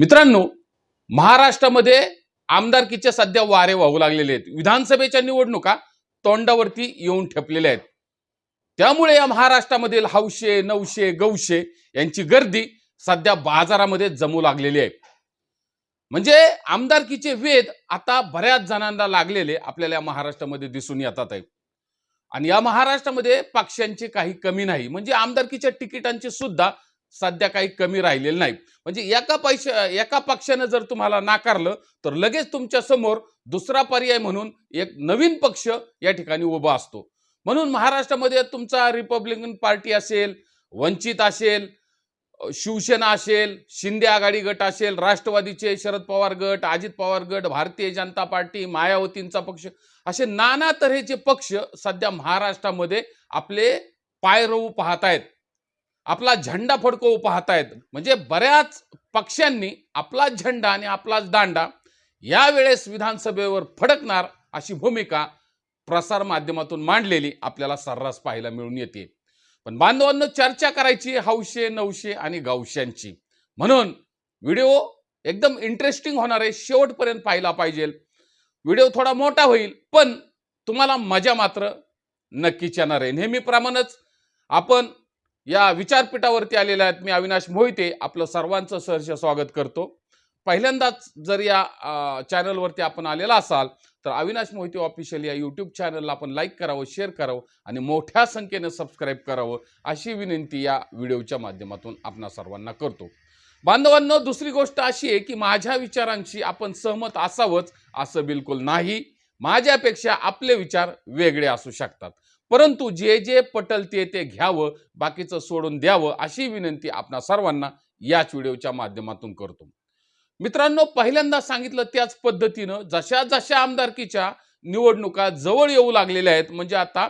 मित्रांनो महाराष्ट्रामध्ये आमदारकीचे सध्या वारे वाहू लागलेले आहेत. विधानसभेच्या निवडणुका तोंडावरती येऊन ठेपलेल्या आहेत. त्यामुळे या महाराष्ट्रामधील हौशे नवशे गौशे यांची गर्दी सध्या बाजारामध्ये जमू लागलेली आहे. म्हणजे आमदारकीचे वेद आता बऱ्याच जणांना लागलेले आपल्याला या महाराष्ट्रामध्ये दिसून येतात आहे आणि या महाराष्ट्रामध्ये पक्षांची काही कमी नाही. म्हणजे आमदारकीच्या तिकिटांची सुद्धा सध्या काही कमी राहिलेलं नाही. म्हणजे एका पैशा एका पक्षानं जर तुम्हाला नाकारलं तर लगेच तुमच्यासमोर दुसरा पर्याय म्हणून एक नवीन पक्ष या ठिकाणी उभा असतो. म्हणून महाराष्ट्रामध्ये तुमचा रिपब्लिकन पार्टी असेल वंचित असेल शिवसेना असेल शिंदे आघाडी गट असेल राष्ट्रवादीचे शरद पवार गट अजित पवार गट भारतीय जनता पार्टी मायावतींचा पक्ष असे नाना तऱ्हेचे पक्ष सध्या महाराष्ट्रामध्ये आपले पायरवू पाहत आहेत आपला झेंडा फडकवू पाहतायत म्हणजे बऱ्याच पक्षांनी आपला झेंडा आणि आपलाच दांडा यावेळेस विधानसभेवर फडकणार अशी भूमिका प्रसार माध्यमातून मांडलेली आपल्याला सर्रास पाहायला मिळून येते. पण बांधवांनो चर्चा करायची हौशे नवशे आणि गावश्यांची. म्हणून व्हिडिओ एकदम इंटरेस्टिंग होणार आहे शेवटपर्यंत पाहिला पाहिजे. व्हिडिओ थोडा मोठा होईल पण तुम्हाला मजा मात्र नक्कीच येणार आहे. नेहमीप्रमाणेच आपण या विचारपीठावरती आलेल्या आहेत मी अविनाश मोहिते. आपलं सर्वांचं सहर्ष स्वागत करतो. पहिल्यांदाच जर या चॅनलवरती आपण आलेला असाल तर अविनाश मोहिते ऑफिशियल या यूट्यूब चॅनलला आपण लाईक करावं शेअर करावं आणि मोठ्या संख्येनं सबस्क्राईब करावं अशी विनंती या व्हिडिओच्या माध्यमातून आपणा सर्वांना करतो. बांधवांनो दुसरी गोष्ट अशी आहे की माझ्या विचारांशी आपण सहमत असावंच असं बिलकुल नाही. माझ्यापेक्षा आपले विचार वेगळे असू शकतात. परंतु जे जे पटल ते ते घ्यावं बाकीचं सोडून द्यावं अशी विनंती आपणा सर्वांना याच व्हिडिओच्या माध्यमातून करतो. मित्रांनो पहिल्यांदा सांगितलं त्याच पद्धतीनं जशा जशा आमदारकीच्या निवडणुका जवळ येऊ लागलेल्या आहेत म्हणजे आता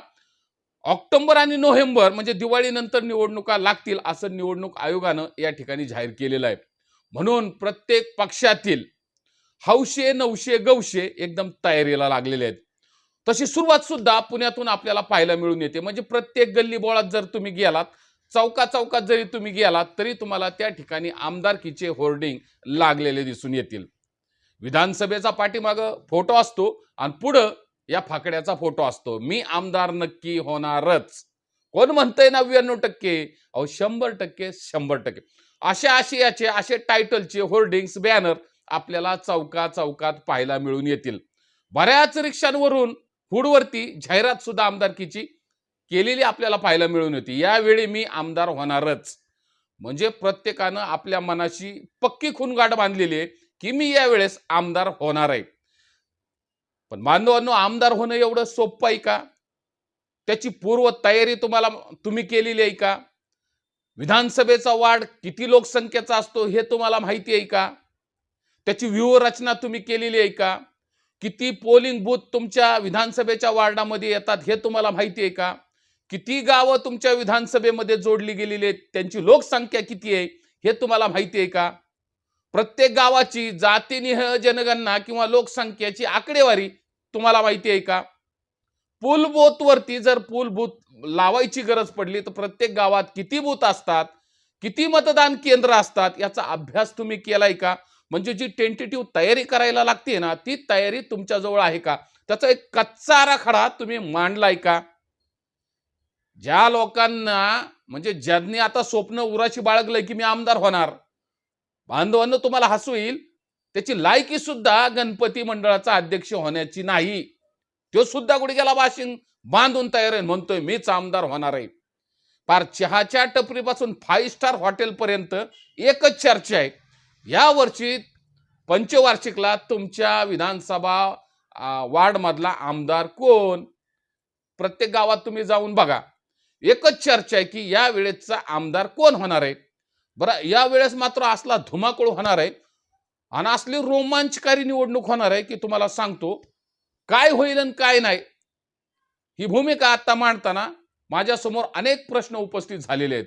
ऑक्टोबर आणि नोव्हेंबर म्हणजे दिवाळीनंतर निवडणुका लागतील असं निवडणूक आयोगानं या ठिकाणी जाहीर केलेलं आहे. म्हणून प्रत्येक पक्षातील हौशे नवशे गौशे एकदम तयारीला लागलेले आहेत. तशी सुरुवात सुद्धा पुण्यातून आपल्याला पाहायला मिळून येते. म्हणजे प्रत्येक गल्ली बोळात जर तुम्ही गेलात चौका चौकात जरी तुम्ही गेलात तरी तुम्हाला त्या ठिकाणी आमदारकीचे होर्डिंग लागलेले दिसून येतील. विधानसभेचा पाठीमागं फोटो असतो आणि पुढं या फाकड्याचा फोटो असतो. मी आमदार नक्की होणारच. कोण म्हणतंय नव्याण्णव टक्के? अहो शंभर टक्के शंभर टक्के. अशा आशयाचे असे टायटलचे होर्डिंग्स बॅनर आपल्याला चौका चौकात पाहायला मिळून येतील. बऱ्याच रिक्षांवरून हुडवरती जाहिरात सुद्धा आमदारकीची केलेली आपल्याला पाहायला मिळून येते. यावेळी मी आमदार होणारच. म्हणजे प्रत्येकानं आपल्या मनाशी पक्की खूनगाठ बांधलेली आहे की मी यावेळेस आमदार होणार आहे. पण बांधवांनो आमदार होणं एवढं सोपं आहे का? त्याची पूर्व तयारी तुम्हाला तुम्ही केलेली आहे का? विधानसभेचा वाढ किती लोकसंख्येचा असतो हे तुम्हाला माहिती आहे का? त्याची व्यूहरचना तुम्ही केलेली आहे का? किती पोलिंग बूथ तुमच्या विधानसभेच्या वार्डामध्ये येतात हे तुम्हाला माहिती आहे का? किती गावं तुमच्या विधानसभेमध्ये जोडली गेलेली आहेत? त्यांची लोकसंख्या किती आहे? हे तुम्हाला माहिती आहे का? प्रत्येक गावाची जातीनिह जनगणना किंवा लोकसंख्येची आकडेवारी तुम्हाला माहिती आहे का? पूल बूथवरती जर पूल बूथ लावायची गरज पडली तर प्रत्येक गावात किती बूथ असतात? किती मतदान केंद्र असतात? याचा अभ्यास तुम्ही केलाय का? म्हणजे जी टेंटेटिव्ह तयारी करायला लागते ना ती तयारी तुमच्याजवळ आहे का? त्याचा एक कच्चा आराखडा तुम्ही मांडलाय का? ज्या लोकांना म्हणजे ज्यांनी आता स्वप्न उराशी बाळगलंय की मी आमदार होणार बांधवांना तुम्हाला हसू येईल त्याची लायकी सुद्धा गणपती मंडळाचा अध्यक्ष होण्याची नाही. तो सुद्धा गुडघ्याला वाशिंग? बांधून तयार आहे म्हणतोय मीच आमदार होणार आहे. फार चहाच्या टपरीपासून फाईव्ह स्टार हॉटेलपर्यंत एकच चर्चा आहे. यावर्षी पंचवार्षिकला तुमच्या विधानसभा वार्डमधला आमदार कोण? प्रत्येक गावात तुम्ही जाऊन बघा. एकच चर्चा आहे की या वेळेचा आमदार कोण होणार आहे? बरं या वेळेस मात्र असला धुमाकूळ होणार आहे आणि असली रोमांचकारी निवडणूक होणार आहे की तुम्हाला सांगतो काय होईल आणि काय नाही ही भूमिका आता मांडताना माझ्यासमोर अनेक प्रश्न उपस्थित झालेले आहेत.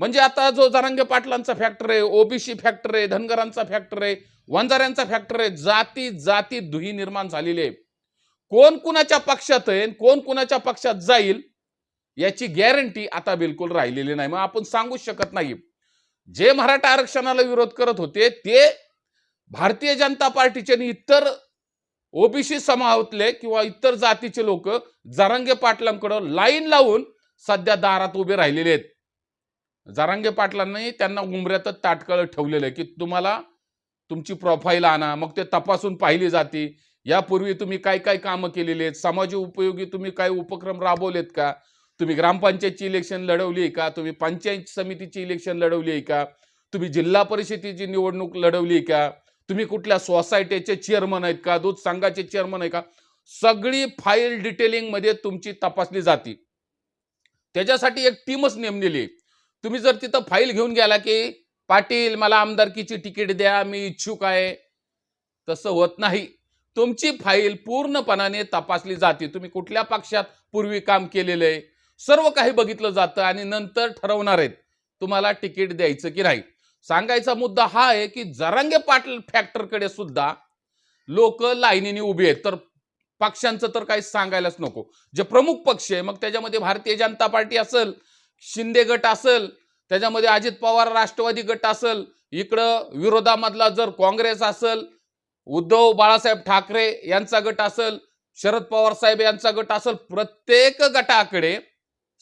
म्हणजे आता जो जरांगे पाटलांचा फॅक्टर आहे ओबीसी फॅक्टर आहे धनगरांचा फॅक्टर आहे वंजाऱ्यांचा फॅक्टर आहे जाती जाती दुही निर्माण झालेली आहे. कोण कुणाच्या पक्षात आहे आणि कोण कुणाच्या पक्षात जाईल याची गॅरंटी आता बिलकुल राहिलेली नाही. मग आपण सांगूच शकत नाही. जे मराठा आरक्षणाला विरोध करत होते ते भारतीय जनता पार्टीचे आणि इतर ओबीसी समावतले किंवा इतर जातीचे लोक जारंगे पाटलांकडं लाईन लावून सध्या दारात उभे राहिलेले आहेत. जारांगे पाटलांनी त्यांना उमऱ्यातच ताटकळ ठेवलेलं आहे की तुम्हाला तुमची प्रोफाईल आणा मग ते तपासून पाहिली जाते. यापूर्वी तुम्ही काय काय कामं केलेली आहेत? समाज उपयोगी तुम्ही काय उपक्रम राबवलेत का? तुम्ही ग्रामपंचायतची इलेक्शन लढवली आहे का? तुम्ही पंचायत समितीची इलेक्शन लढवली आहे का? तुम्ही जिल्हा परिषदेची निवडणूक लढवली आहे का? तुम्ही कुठल्या सोसायटीचे चेअरमन आहेत का? दूध संघाचे चेअरमन आहे का? सगळी फाईल डिटेलिंगमध्ये तुमची तपासली जाते. त्याच्यासाठी एक टीमच नेमलेली आहे. तुम्ही जर तिथं फाईल घेऊन गेला की पाटील मला आमदारकीची तिकीट द्या मी इच्छुक आहे. तसं होत नाही. तुमची फाईल पूर्णपणाने तपासली जाते. तुम्ही कुठल्या पक्षात पूर्वी काम केलेलं आहे सर्व काही बघितलं जातं आणि नंतर ठरवणार आहेत तुम्हाला तिकीट द्यायचं की नाही. सांगायचा मुद्दा हा आहे की जरांगे पाटील फॅक्टरकडे सुद्धा लोक लाईनीने उभे आहेत. तर पक्षांचं तर काही सांगायलाच नको. जे प्रमुख पक्ष आहे मग त्याच्यामध्ये भारतीय जनता पार्टी असेल शिंदे गट असेल त्याच्यामध्ये अजित पवार राष्ट्रवादी गट असेल इकडं विरोधामधला जर काँग्रेस असेल उद्धव बाळासाहेब ठाकरे यांचा गट असेल शरद पवार साहेब यांचा गट असेल प्रत्येक गटाकडे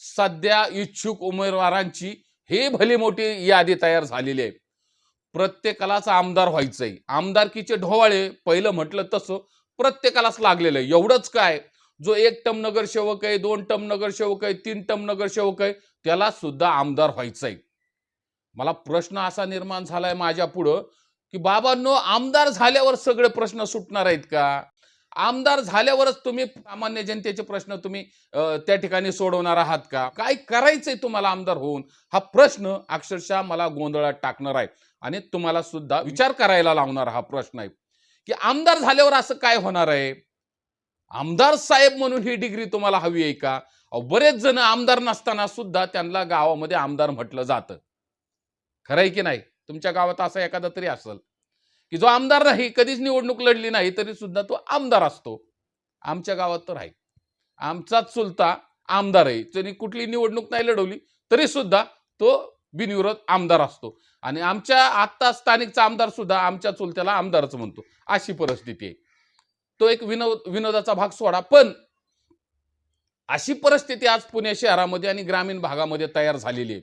सध्या इच्छुक उमेदवारांची ही भली मोठी यादी तयार झालेली आहे. प्रत्येकालाच आमदार व्हायचंय. आमदारकीचे ढोवाळे पहिलं म्हटलं तसं प्रत्येकालाच लागलेलं आहे. एवढंच काय जो एक टम नगरसेवक आहे दोन टम नगरसेवक आहे तीन टम नगरसेवक आहे त्याला सुद्धा आमदार व्हायचंय. मला प्रश्न असा निर्माण झालाय माझ्या पुढं की बाबांनो आमदार झाल्यावर सगळे प्रश्न सुटणार आहेत का? आमदार झाल्यावरच तुम्ही सामान्य जनतेचे प्रश्न तुम्ही त्या ठिकाणी सोडवणार आहात का? काय करायचंय तुम्हाला आमदार होऊन? हा प्रश्न अक्षरशः मला गोंधळात टाकणार आहे. आणि तुम्हाला सुद्धा विचार करायला लावणार हा प्रश्न आहे. की आमदार झाल्यावर असं काय होणार आहे? आमदार साहेब म्हणून ही डिग्री तुम्हाला हवी आहे का? बरेच जण आमदार नसताना सुद्धा त्यांना गावामध्ये आमदार म्हटलं जातं. खरं आहे की नाही? तुमच्या गावात असा एखादा तरी असेल. की जो आमदार नाही कधीच निवडणूक लढली नाही तरी सुद्धा तो आमदार असतो. आमच्या गावात तर आहे. आमचाच चुलता आमदार आहे. त्यांनी कुठली निवडणूक नाही लढवली तरी सुद्धा तो बिनविरोध आमदार असतो. आणि आमच्या आत्ता स्थानिकचा आमदार सुद्धा आमच्या चुलत्याला आमदारच म्हणतो. अशी परिस्थिती आहे. तो एक विनोद विनोदाचा भाग सोडा. पण अशी परिस्थिती आज पुणे शहरामध्ये आणि ग्रामीण भागामध्ये तयार झालेली आहे.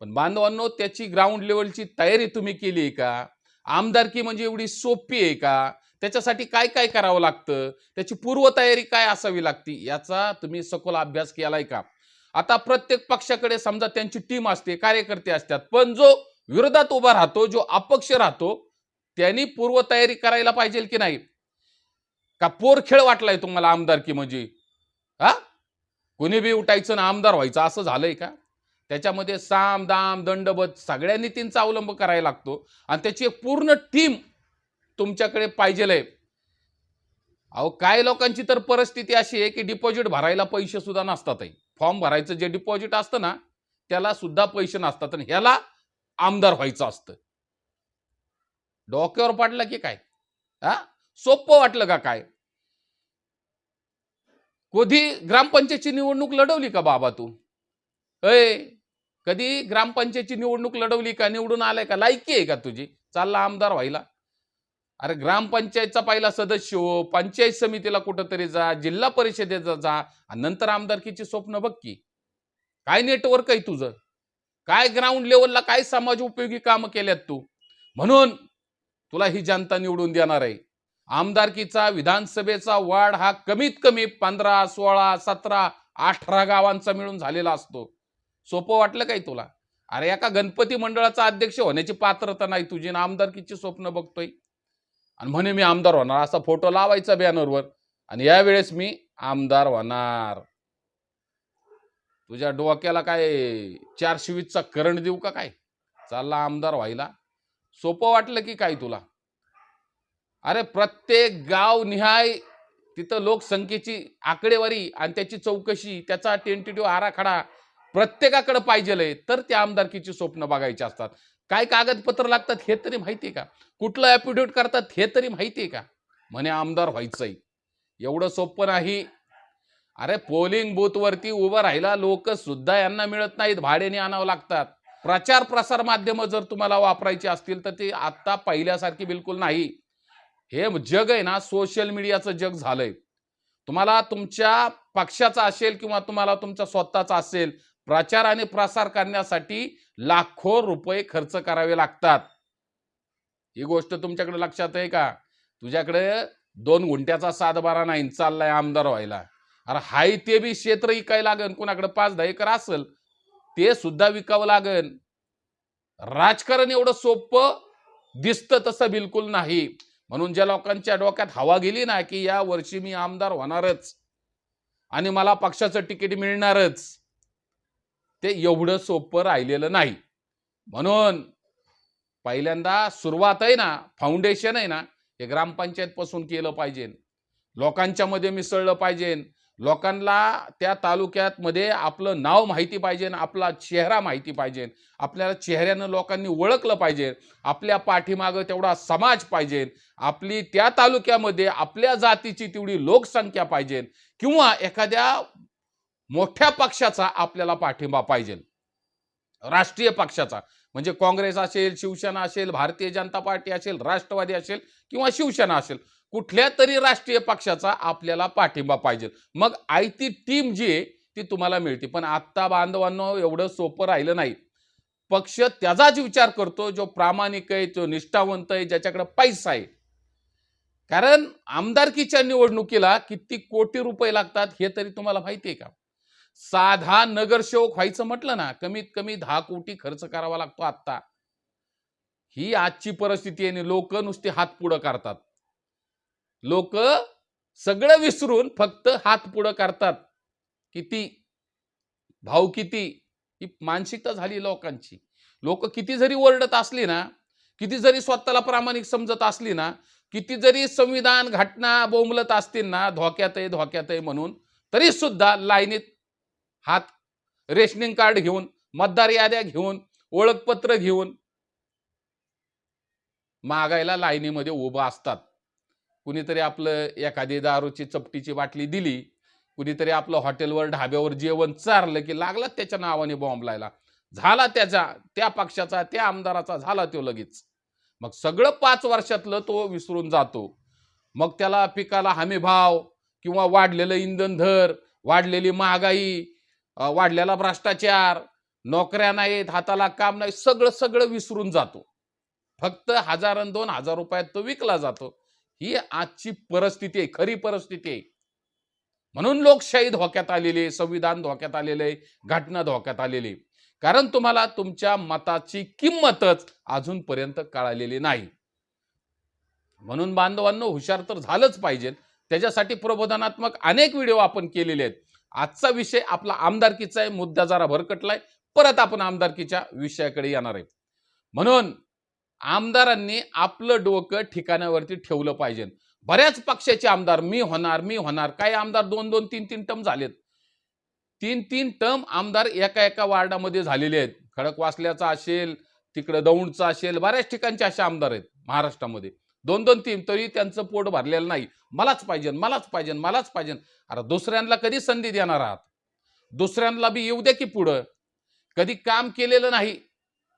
पण बांधवांनो त्याची ग्राउंड लेवलची तयारी तुम्ही केली आहे का? आमदारकी म्हणजे एवढी सोपी आहे का? त्याच्यासाठी काय काय करावं लागतं? त्याची पूर्वतयारी काय असावी लागते? याचा तुम्ही सखोल अभ्यास केलाय का? आता प्रत्येक पक्षाकडे समजा त्यांची टीम असते कार्यकर्ते असतात पण जो विरोधात उभा राहतो जो अपक्ष राहतो त्यांनी पूर्वतयारी करायला पाहिजे की नाही? का पोर खेळ वाटलाय तुम्हाला आमदारकी म्हणजे? हा? कोणी बी उठायचं ना आमदार व्हायचं असं झालंय का? त्याच्यामध्ये साम दाम दंडबत सगळ्या नीतींचा अवलंब करायला लागतो. आणि त्याची एक पूर्ण टीम तुमच्याकडे पाहिजेल आहे अहो काय लोकांची तर परिस्थिती अशी आहे की डिपॉझिट भरायला पैसे सुद्धा नसतात फॉर्म भरायचं जे डिपॉझिट असतं ना त्याला सुद्धा पैसे नसतात आणि ह्याला आमदार व्हायचं असतं. डोक्यावर पडलं की काय? हा? सोपं वाटलं का काय? कधी ग्रामपंचायतची निवडणूक लढवली का बाबा तू? अय कधी ग्रामपंचायतची निवडणूक लढवली का? निवडून आलाय का? लायकी आहे का तुझी? चालला आमदार व्हायला. अरे ग्रामपंचायतचा पहिला सदस्य हो. पंचायत समितीला कुठंतरी जा जिल्हा परिषदेचा जा आणि नंतर आमदारकीची स्वप्न बघ की. काय नेटवर्क आहे तुझं? काय ग्राउंड लेवलला काय समाज उपयोगी कामं केल्यात तू? म्हणून तुला ही जनता निवडून देणार आहे. आमदारकीचा विधानसभेचा वाढ हा कमीत कमी पंधरा सोळा सतरा अठरा गावांचा मिळून झालेला असतो. सोपं वाटलं काय तुला? अरे एका गणपती मंडळाचा अध्यक्ष होण्याची पात्रता नाही तुझी ना आमदारकीची स्वप्न बघतोय. आणि म्हणे मी आमदार होणार असा फोटो लावायचा बॅनरवर. आणि यावेळेस मी आमदार होणार. तुझ्या डोक्याला काय चार वीसचा करंट देऊ का काय? चालला आमदार व्हायला. सोपं वाटलं की काय तुला? अरे प्रत्येक गाव निहाय तिथं लोकसंख्येची आकडेवारी आणि त्याची चौकशी त्याचा टेंटेटिव्ह आराखडा प्रत्येकाकडे पाहिजे तर त्या आमदारकीची स्वप्न बघायची असतात. काय कागदपत्र लागतात हे तरी माहिती आहे का? कुठलं ॲफिडेविट करतात हे तरी माहिती आहे का? म्हणे आमदार व्हायचंय. एवढं सोपं नाही. अरे पोलिंग बूथवरती उभं राहिला लोक सुद्धा यांना मिळत नाहीत. भाड्याने आणावं लागतात. प्रचार प्रसार माध्यमं जर तुम्हाला वापरायची असतील तर ती आत्ता पहिल्यासारखी बिलकुल नाही. हे जग आहे ना सोशल मीडियाचं जग झालंय. तुम्हाला तुमच्या पक्षाचा असेल किंवा तुम्हाला तुमचा स्वतःचा असेल प्रचार आणि प्रसार करण्यासाठी लाखो रुपये खर्च करावे लागतात. ही गोष्ट तुमच्याकडे लक्षात आहे का? तुझ्याकडे दोन गुंट्याचा सातबारा नाही चाललाय आमदार व्हायला. अरे हाय ते बी क्षेत्र विकाय लागन कोणाकडे पाच दहा एकर असेल ते सुद्धा विकावं लागन राजकारण एवढं सोपं दिसतं तसं बिलकुल नाही. म्हणून ज्या लोकांच्या डोक्यात हवा गेली ना की या वर्षी मी आमदार होणारच आणि मला पक्षाचं तिकीट मिळणारच ते एवढं सोपं राहिलेलं नाही. म्हणून पहिल्यांदा सुरुवात आहे ना फाउंडेशन आहे ना हे ग्रामपंचायत पासून केलं पाहिजे. लोकांच्या मध्ये मिसळलं पाहिजे. लोकांना त्या तालुक्यात मध्ये आपलं नाव माहिती पाहिजे आपला चेहरा माहिती पाहिजे. आपल्याला चेहऱ्यानं लोकांनी ओळखलं पाहिजे. आपल्या पाठीमागं तेवढा समाज पाहिजे. आपली त्या तालुक्यामध्ये आपल्या जातीची तेवढी लोकसंख्या पाहिजे. किंवा एखाद्या मोठ्या पक्षाचा आपल्याला पाठिंबा पाहिजे. राष्ट्रीय पक्षाचा. म्हणजे काँग्रेस असेल शिवसेना असेल भारतीय जनता पार्टी असेल राष्ट्रवादी असेल किंवा शिवसेना असेल. कुठल्या तरी राष्ट्रीय पक्षाचा आपल्याला पाठिंबा पाहिजे. मग आयती टीम जी आहे ती तुम्हाला मिळते. पण आत्ता बांधवांनो एवढं सोपं राहिलं नाही. पक्ष त्याचाच विचार करतो जो प्रामाणिक आहे जो निष्ठावंत आहे ज्याच्याकडे पैसा आहे. कारण आमदारकीच्या निवडणुकीला किती कोटी रुपये लागतात हे तरी तुम्हाला माहिती आहे का? साधा नगरसेवक व्हायचं म्हटलं ना कमीत कमी दहा कोटी खर्च करावा लागतो आत्ता. ही आजची परिस्थिती आहे आणि लोक नुसते हात पुढं करतात. लोक सगळं विसरून फक्त हात पुढं करतात. किती? भाव किती? ही मानसिकता झाली लोकांची. लोक किती जरी ओरडत असली ना किती जरी स्वतःला प्रामाणिक समजत असली ना किती जरी संविधान घटना बोंबलत असतील ना धोक्यात आहे धोक्यात आहे म्हणून तरी सुद्धा लाईनीत हात रेशनिंग कार्ड घेऊन मतदार याद्या घेऊन ओळखपत्र घेऊन मागायला लाईनीमध्ये उभं असतात. कुणीतरी आपलं एखादी दारूची चपटीची बाटली दिली कुणीतरी आपलं हॉटेलवर ढाब्यावर जेवण चारलं की लागला त्याच्या नावाने बॉम्ब लायला. झाला त्याचा त्या पक्षाचा त्या आमदाराचा झाला तो लगेच. मग सगळं पाच वर्षातलं तो विसरून जातो. मग त्याला पिकाला हमी भाव किंवा वाढलेलं इंधन दर वाढलेली महागाई वाढलेला भ्रष्टाचार नोकऱ्या नाहीत हाताला काम नाही सगळं सगळं विसरून जातो. फक्त हजार दोन हजार रुपयात तो विकला जातो. ही आजची परिस्थिती आहे खरी परिस्थिती आहे. म्हणून लोकशाही धोक्यात आलेली आहे संविधान धोक्यात आलेलं आहे घटना धोक्यात आलेली आहे. कारण तुम्हाला तुमच्या मताची किंमतच अजूनपर्यंत कळालेली नाही. म्हणून बांधवांनो हुशार तर झालंच पाहिजे. त्याच्यासाठी प्रबोधनात्मक अनेक व्हिडिओ आपण केलेले आहेत. आजचा विषय आपला आमदारकीचा आहे मुद्दा जरा भरकटलाय. परत आपण आमदारकीच्या विषयाकडे येणार आहे. म्हणून आमदारांनी आपलं डोकं ठिकाणावरती ठेवलं पाहिजे. बऱ्याच पक्षाचे आमदार मी होणार मी होणार काही आमदार दोन दोन तीन तीन टर्म झालेत. तीन तीन टर्म आमदार एका एका वार्डामध्ये झालेले आहेत. खडकवासल्याचा असेल तिकडं दौंडचा असेल बऱ्याच ठिकाणचे असे आमदार आहेत महाराष्ट्रामध्ये. दोन दोन तीन तरी त्यांचं पोट भरलेलं नाही. मलाच पाहिजे मलाच पाहिजे मलाच पाहिजे. अरे दुसऱ्यांना कधी संधी देणार आहात? दुसऱ्यांना बी येऊ द्या की पुढं. कधी काम केलेलं नाही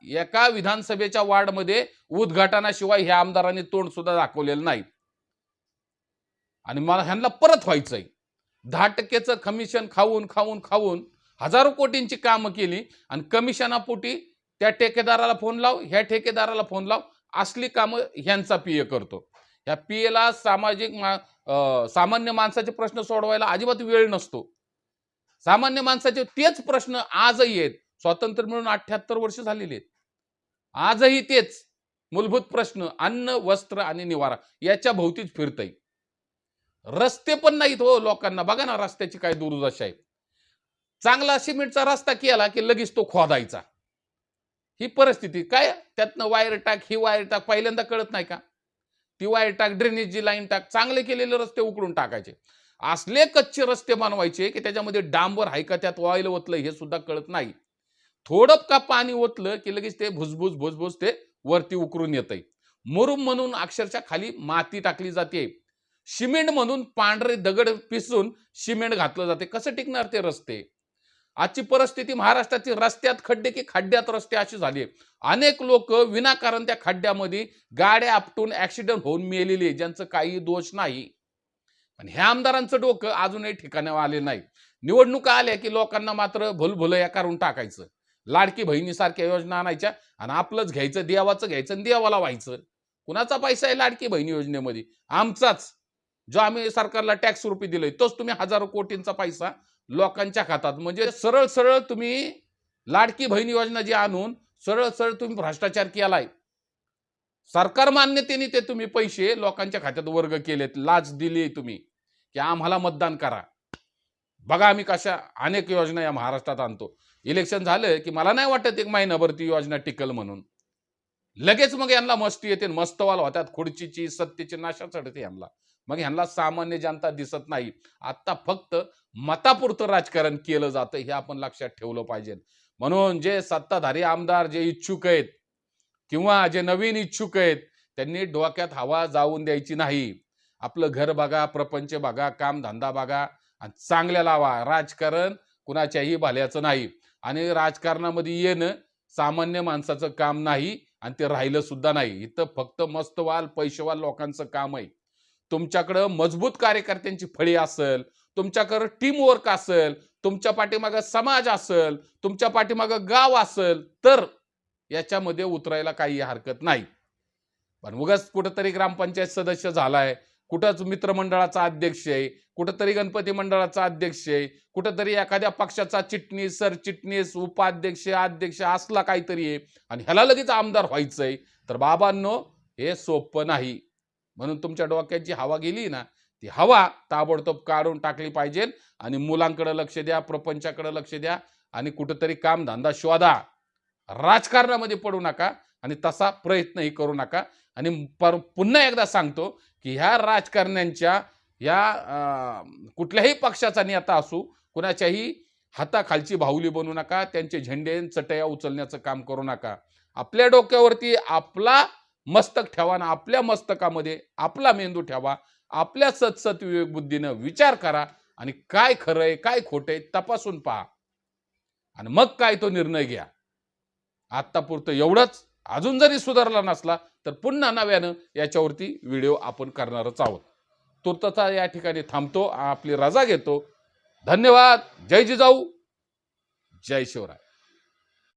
एका विधानसभेच्या वार्डमध्ये उद्घाटनाशिवाय ह्या आमदारांनी तोंड सुद्धा दाखवलेलं नाही. आणि मला ह्यांना परत व्हायचंय. दहा टक्केचं कमिशन खाऊन खाऊन खाऊन हजारो कोटींची कामं केली आणि कमिशनापोटी त्या ठेकेदाराला फोन लाव ह्या ठेकेदाराला फोन लाव असली कामं ह्यांचा पीए करतो. ह्या पीएला सामाजिक मा अं, सामान्य माणसाचे प्रश्न सोडवायला अजिबात वेळ नसतो. सामान्य माणसाचे तेच प्रश्न आजही आहेत. स्वातंत्र्य मिळून अठ्ठ्याहत्तर वर्ष झालेली आहेत. आजही तेच मूलभूत प्रश्न अन्न वस्त्र आणि निवारा याच्या भोवतीच फिरतय. रस्ते पण नाहीत हो लोकांना. बघा ना रस्त्याची काय दुर्दशा आहे. चांगला सिमेंटचा रस्ता केला की लगेच तो खोदायचा. ही परिस्थिती काय? त्यातनं वायर टाक ही वायर टाक पहिल्यांदा कळत नाही का? ती वायर टाक ड्रेनेजची लाईन टाक चांगले केलेले रस्ते उकळून टाकायचे. असले कच्चे रस्ते बनवायचे की त्याच्यामध्ये डांबर आहे का त्यात ऑइल ओतलं हे सुद्धा कळत नाही. थोडं का पाणी ओतलं की लगेच ते भुसभुस भुसभुस ते वरती उकरून येतंय. मुरुम म्हणून अक्षरशः खाली माती टाकली जाते. सिमेंट म्हणून पांढरे दगड पिसून सिमेंट घातलं जाते. कसं टिकणार ते रस्ते? आजची परिस्थिती महाराष्ट्राची रस्त्यात खड्डे की खड्ड्यात रस्ते अशी झाली अनेक लोक विनाकारण त्या खड्ड्यामध्ये गाड्या आपटून ऍक्सिडेंट होऊन मेलेली ज्यांचं काही दोष नाही. पण ह्या आमदारांचं डोकं अजूनही ठिकाणावर आले नाही. निवडणुका आल्या की लोकांना मात्र भुलभुलया करून टाकायचं. लाडकी बहिणीसारख्या योजना आणायच्या आणि आपलंच घ्यायचं देवाचं घ्यायचं आणि देवाला व्हायचं. कुणाचा पैसा आहे लाडकी बहिणी योजनेमध्ये? आमचाच. जो आम्ही सरकारला टॅक्स रुपी दिलोय तोच तुम्ही हजारो कोटींचा पैसा लोकांच्या खात्यात म्हणजे सरळ सरळ तुम्ही लाडकी बहिणी योजना जी आणून सरळ सरळ तुम्ही भ्रष्टाचार केलाय. सरकार मान्यतेने ते तुम्ही पैसे लोकांच्या खात्यात वर्ग केलेत लाच दिली तुम्ही की आम्हाला मतदान करा. बघा आम्ही कशा अनेक योजना या महाराष्ट्रात आणतो. इलेक्शन झालं की मला नाही वाटत एक महिनाभर ती योजना टिकल म्हणून. लगेच मग यांना मस्ती येते मस्तवाल होतात. खुर्चीची सत्तेची नाशा चढते यांना. मग ह्यांना सामान्य जनता दिसत नाही. आता फक्त मतापुरतं राजकारण केलं जातं हे आपण लक्षात ठेवलं पाहिजे. म्हणून जे सत्ताधारी आमदार जे इच्छुक आहेत किंवा जे नवीन इच्छुक आहेत त्यांनी डोक्यात हवा जाऊन द्यायची नाही. आपलं घर बघा प्रपंच बघा काम धंदा बघा आणि चांगल्या लावा. राजकारण कुणाच्याही भाल्याचं नाही. आणि राजकारणामध्ये येणं सामान्य माणसाचं काम नाही आणि ते राहिलं सुद्धा नाही. इथं फक्त मस्तवाल पैसेवाल लोकांचं काम आहे. तुमच्याकडं मजबूत कार्यकर्त्यांची फळी असेल तुमच्याकडं टीमवर्क असेल तुमच्या पाठीमागं समाज असेल तुमच्या पाठीमागं गाव असेल तर याच्यामध्ये उतरायला काही हरकत नाही. पण उगाच कुठंतरी ग्रामपंचायत सदस्य झालाय कुठंच मित्रमंडळाचा अध्यक्ष आहे कुठंतरी गणपती मंडळाचा अध्यक्ष आहे कुठंतरी एखाद्या पक्षाचा चिटणीस सरचिटणीस उपाध्यक्ष अध्यक्ष असला काहीतरी आहे आणि ह्याला लगेच आमदार व्हायचंय. तर बाबांनो हे सोपं नाही. म्हणून तुमच्या डोक्यात जी हवा गेली ना ती हवा ताबडतोब काढून टाकली पाहिजे आणि मुलांकडे लक्ष द्या प्रपंचाकडे लक्ष द्या आणि कुठंतरी कामधंदा शोधा. राजकारणामध्ये पडू नका आणि तसा प्रयत्नही करू नका. आणि पर पुन्हा एकदा सांगतो की ह्या राजकारण्यांच्या या कुठल्याही पक्षाचा नेता असू कुणाच्याही हाताखालची बाहुली बनू नका त्यांचे झेंडे चटया उचलण्याचं काम करू नका. आपल्या डोक्यावरती आपला मस्तक ठेवा आणि आपल्या मस्तकामध्ये आपला मेंदू ठेवा आपल्या सतसत विवेक बुद्धीनं विचार करा आणि काय खरं आहे काय खोटं आहे तपासून पहा. आणि मग काय तो निर्णय घ्या. आत्तापुरतं एवढंच. अजून जरी सुधारला नसला तर पुन्हा नव्यानं याच्यावरती व्हिडिओ आपण करणारच आहोत. तुर्तता या ठिकाणी थांबतो आपली रजा घेतो. धन्यवाद. जय जिजाऊ. जय शिवराय.